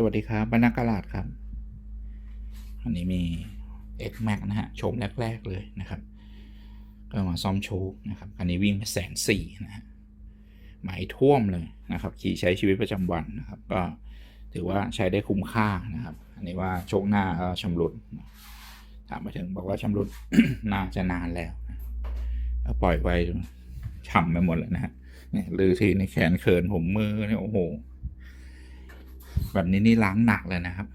สวัสดีครับบรรณากาลาดครับ อันนี้มี X Max นะฮะโฉมแรก ๆ เลยนะครับ ก็มาซ่อมโชคนะครับ อันนี้วิ่งไปแสนสี่นะฮะไหมท่วมเลยนะครับ ขี่ใช้ชีวิตประจำวันนะครับ ก็ถือว่าใช้ได้คุ้มค่านะครับ อันนี้ว่าโชคหน้าชำรุด ถามไปถึงบอกว่าชำรุดน่าจะนานแล้วปล่อยไว้ฉ่ำไปหมดเลยนะฮะเนี่ยลือทีในแขนเขินผมมือเนี่ยโอ้โห แบบนี้นี่ล้างหนักเลยนะครับ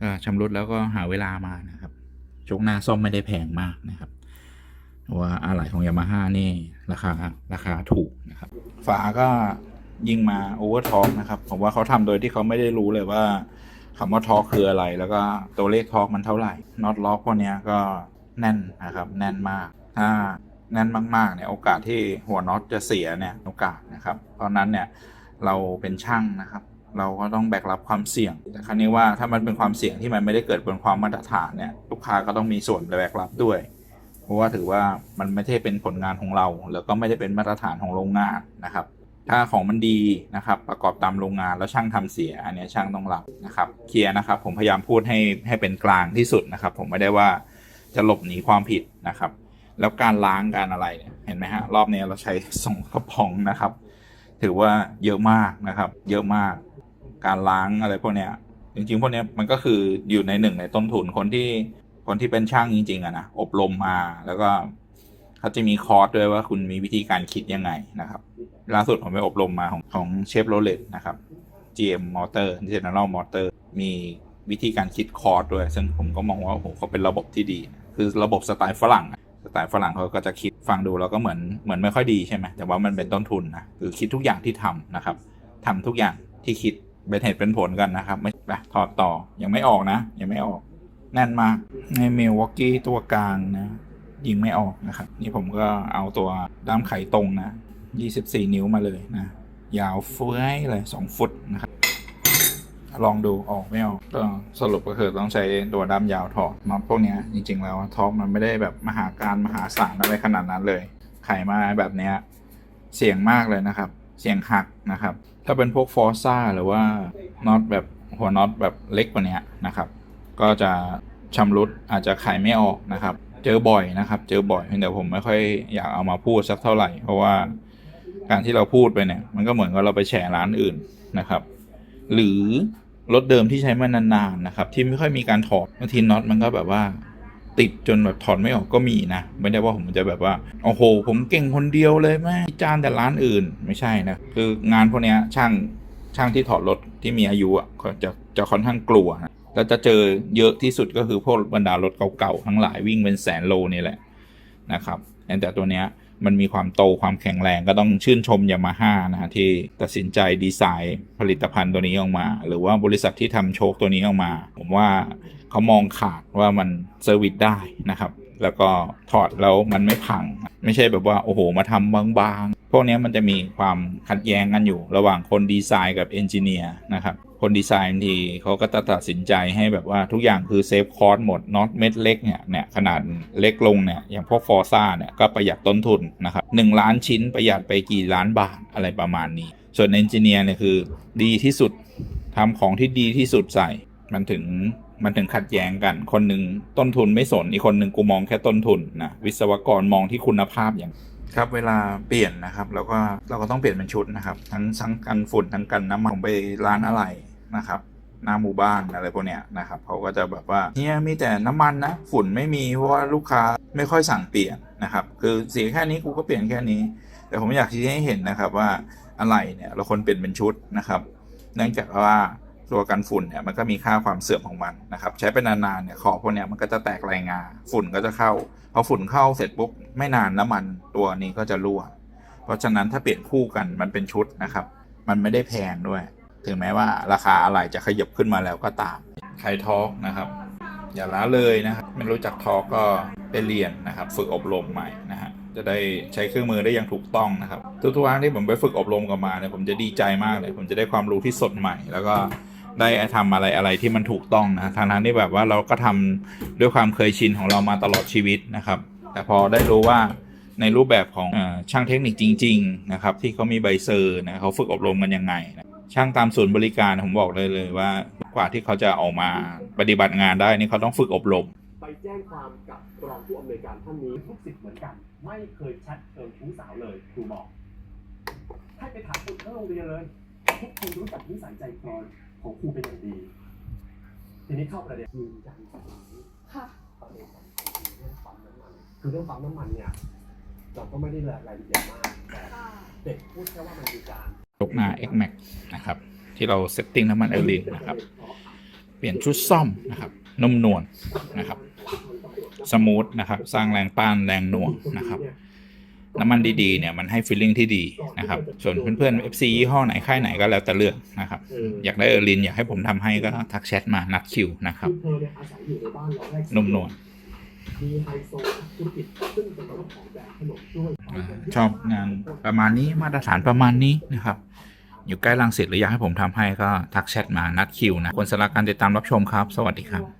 ก็ชำรุดแล้วก็หาเวลามานะครับโชคหน้าซ่อมไม่ได้แพงมากนะครับว่าอะไหล่ของยามาฮ่านี่ราคาราคาถูกนะครับ ฝาก็ยิงมาโอเวอร์ท็อ k นะครับผมว่าเขาทำโดยที่เขาไม่ได้รู้เลยว่าคำว่าท็อ k คืออะไร แล้วก็ตัวเลขท็อ k มันเท่าไหร่น็อตล็อกพวกนี้ก็แน่นนะครับ แน่นมากถ้าแน่นมากๆเนี่ยโอกาสที่หัวน็อตจะเสียเนี่ยโอกาสนะครับ เพราะนั้นเนี่ยเราเป็นช่างนะครับ เราก็ต้องแบกรับความเสี่ยง แต่ครั้นี้ว่าถ้ามันเป็นความเสี่ยงที่มันไม่ได้เกิดบนความมาตรฐานเนี่ยลูกค้าก็ต้องมีส่วนแบกรับด้วย เพราะว่าถือว่ามันไม่ใช่เป็นผลงานของเรา แล้วก็ไม่ได้เป็นมาตรฐานของโรงงานนะครับ ถ้าของมันดีนะครับประกอบตามโรงงานแล้วช่างทำเสีย อันนี้ช่างต้องรับนะครับเคลียร์นะครับผมพยายามพูดให้ให้เป็นกลางที่สุดนะครับ ผมไม่ได้ว่าจะหลบหนีความผิดนะครับ แล้วการล้างการอะไรเนี่ยเห็นไหมฮะรอบนี้เราใช้สองกระป๋องนะครับ ถือว่าเยอะมากนะครับ เยอะมาก การล้างอะไรพวกเนี้ย จริงๆ พวกเนี้ยมันก็คืออยู่ในหนึ่งในต้นทุนคนที่คนที่เป็นช่างจริงๆอะนะอบรมมาแล้วก็เขาจะมีคอร์สด้วยว่าคุณมีวิธีการคิดยังไงนะครับ ล่าสุดผมไปอบรมมาของของเชฟโรเลตนะครับ GM Motor General Motor มีวิธีการคิดคอร์สด้วย ซึ่งผมก็มองว่าโอ้โหเขาเป็นระบบที่ดี คือระบบสไตล์ฝรั่งสไตล์ฝรั่งเขาก็จะคิดฟังดูแล้วก็เหมือนเหมือนไม่ค่อยดีใช่ไหมแต่ว่ามันเป็นต้นทุนนะคือคิดทุกอย่างที่ทำนะครับทำทุกอย่างที่คิด เป็นเหตุเป็นผลกันนะครับ ไม่ไปถอดต่อยังไม่ออกนะ ยังไม่ออก แน่นมากในเมลวอกกี้ตัวกลางนะยิงไม่ออกนะครับ นี่ผมก็เอาตัวด้ามไขตรงนะ 24 นิ้วมาเลยนะ ยาวเฟ้ยเลย 2 ฟุตนะครับ ลองดูออกไม่ออกก็สรุปก็คือต้องใช้ตัวด้ามยาวถอดมาพวกนี้จริง ๆ แล้วท็อร์กมันไม่ได้แบบมหาการมหาศาลอะไรขนาดนั้นเลย ไขมาแบบเนี้ยเสี่ยงมากเลยนะครับ เสียงหักนะครับ ถ้าเป็นพวกฟอร์ซ่าหรือว่าน็อตแบบหัวน็อตแบบเล็กกว่านี้นะครับ ก็จะชำรุดอาจจะไขไม่ออกนะครับ เจอบ่อยนะครับ เจอบ่อยเดี๋ยวผมไม่ค่อยอยากเอามาพูดสักเท่าไหร่ เพราะว่าการที่เราพูดไปเนี่ย มันก็เหมือนกับเราไปแฉร้านอื่นนะครับ หรือรถเดิมที่ใช้มานานๆนะครับ ที่ไม่ค่อยมีการถอดบางทีน็อตมันก็แบบว่า ติดจนแบบถอดไม่ออกก็มีนะ ไม่ได้ว่าผมจะแบบว่าโอ้โห ผมเก่งคนเดียวเลยแม่จานแต่ร้านอื่นไม่ใช่นะคืองานพวกนี้ช่างช่างที่ถอดรถที่มีอายุอะก็จะจะค่อนข้างกลัวนะแล้วจะเจอเยอะที่สุดก็คือพวกบรรดารถเก่าๆทั้งหลายวิ่งเป็นแสนโลนี่แหละนะครับแต่ตัวเนี้ย มันมีความโตความแข็งแรงก็ต้องชื่นชมยามาฮ่านะฮะที่ตัดสินใจดีไซน์ผลิตภัณฑ์ตัวนี้ออกมา หรือว่าบริษัทที่ทำโชคตัวนี้ออกมา ผมว่าเขามองขาดว่ามันเซอร์วิสได้นะครับ แล้วก็ถอดแล้วมันไม่พัง ไม่ใช่แบบว่าโอ้โหมาทำบางๆ พวกนี้มันจะมีความขัดแย้งกันอยู่ระหว่างคนดีไซน์กับเอนจิเนียร์นะครับคนดีไซน์บางทีเขาก็ตัดสินใจให้แบบว่าทุกอย่างคือเซฟคอร์สหมดน็อตเม็ดเล็กเนี่ยเนี่ยขนาดเล็กลงเนี่ยอย่างพวกฟอร์ซ่าเนี่ยก็ประหยัดต้นทุนนะครับหนึ่งล้านชิ้นประหยัดไปกี่ล้านบาทอะไรประมาณนี้ ส่วนเอนจิเนียร์เนี่ยคือดีที่สุดทำของที่ดีที่สุดใส่มันถึง มันถึงขัดแย้งกัน คนหนึ่งต้นทุนไม่สน อีกคนหนึ่งกูมองแค่ต้นทุนนะวิศวกรมองที่คุณภาพอย่างครับเวลาเปลี่ยนนะครับเราก็เราก็ต้องเปลี่ยนเป็นชุดนะครับ ทั้งทั้งกันฝุ่นทั้งกันน้ำมันผมไปร้านอะไรนะครับหน้าหมู่บ้านอะไรพวกเนี้ยนะครับเขาก็จะแบบว่าเฮียมีแต่น้ำมันนะฝุ่นไม่มีเพราะว่าลูกค้าไม่ค่อยสั่งเปลี่ยนนะครับ คือเสียแค่นี้กูก็เปลี่ยนแค่นี้ แต่ผมอยากชี้ให้เห็นนะครับว่าอะไรเนี่ยเราควรเปลี่ยนเป็นชุดนะครับ เนื่องจากว่า ตัวกันฝุ่นเนี่ยมันก็มีค่าความเสื่อมของมันนะครับใช้ไปนานๆเนี่ยขอบพวกเนี้ยมันก็จะแตกรายงาฝุ่นก็จะเข้าพอฝุ่นเข้าเสร็จปุ๊บไม่นานน้ำมันตัวนี้ก็จะรั่ว เพราะฉะนั้นถ้าเปลี่ยนคู่กันมันเป็นชุดนะครับ มันไม่ได้แพงด้วย ถึงแม้ว่าราคาอะไรจะขยับขึ้นมาแล้วก็ตามใครทอล์กนะครับอย่าละเลยนะครับไม่รู้จักทอล์กก็ไปเรียนนะครับฝึกอบรมใหม่นะฮะจะได้ใช้เครื่องมือได้อย่างถูกต้องนะครับ ทุกๆครั้งที่ผมไปฝึกอบรมกลับมาเนี่ยผมจะดีใจมากเลย ผมจะได้ความรู้ที่สดใหม่แล้วก็ ได้ทำอะไรอะไรที่มันถูกต้องนะทางทางที่แบบว่าเราก็ทำด้วยความเคยชินของเรามาตลอดชีวิตนะครับ แต่พอได้รู้ว่าในรูปแบบของอช่างเทคนิคจริง ๆ นะครับ ที่เขามีใบเซอร์นะเขาฝึกอบรมกันยังไงนะช่างตามศูนย์บริการผมบอกเลยเลยว่ากว่าที่เขาจะออกมาปฏิบัติงานได้นี่เขาต้องฝึกอบรม ไปแจ้งความกับรองผู้อำนวยการท่านนี้ทุกสิทธิ์เหมือนกัน ไม่เคยแชทเชิญชู้สาวเลยครูบอกให้ไปถามคนทั้งโรงเรียนเลยทุกคนรู้จักนิสัยใจคอ ของครูเป็นอย่างดี ทีนี้เข้าประเด็นยืนยันตรงนี้ค่ะประเด็นสำคัญคือเรื่องปั๊มน้ำมันคือเรื่องปั๊มน้ำมันเนี่ยเราก็ไม่ได้รายละเอียดมากแต่ค่ะเด็กพูดแค่ว่ามันมีการยกหน้า X Max นะครับ ที่เราเซตติ้งน้ำมันเอลลินนะครับ เปลี่ยนชุดซ่อมนะครับนุ่มนวลนะครับ สมูทนะครับ สร้างแรงต้านแรงหน่วงนะครับ น้ำมันดีๆเนี่ยมันให้ฟีลลิ่งที่ดีนะครับส่วนเพื่อนๆ FC ยี่ห้อไหนค่ายไหนก็แล้วแต่เลือกนะครับอยากได้เออร์ลินอยากให้ผมทำให้ก็ทักแชทมานัดคิวนะครับคือเธอเนี่ยอาศัยอยู่ในบ้านเราแรกนุ่มนวลมีไฮโซธุรกิจซึ่งเป็นเจ้าของแบรนด์ขนมด้วยอ่าชอบงานประมาณนี้มาตรฐานประมาณนี้นะครับ อยู่ใกล้รังสิตหรืออยากให้ผมทำให้ก็ทักแชทมานัดคิวนะคนสำหรับการติดตามรับชมครับ สวัสดีครับ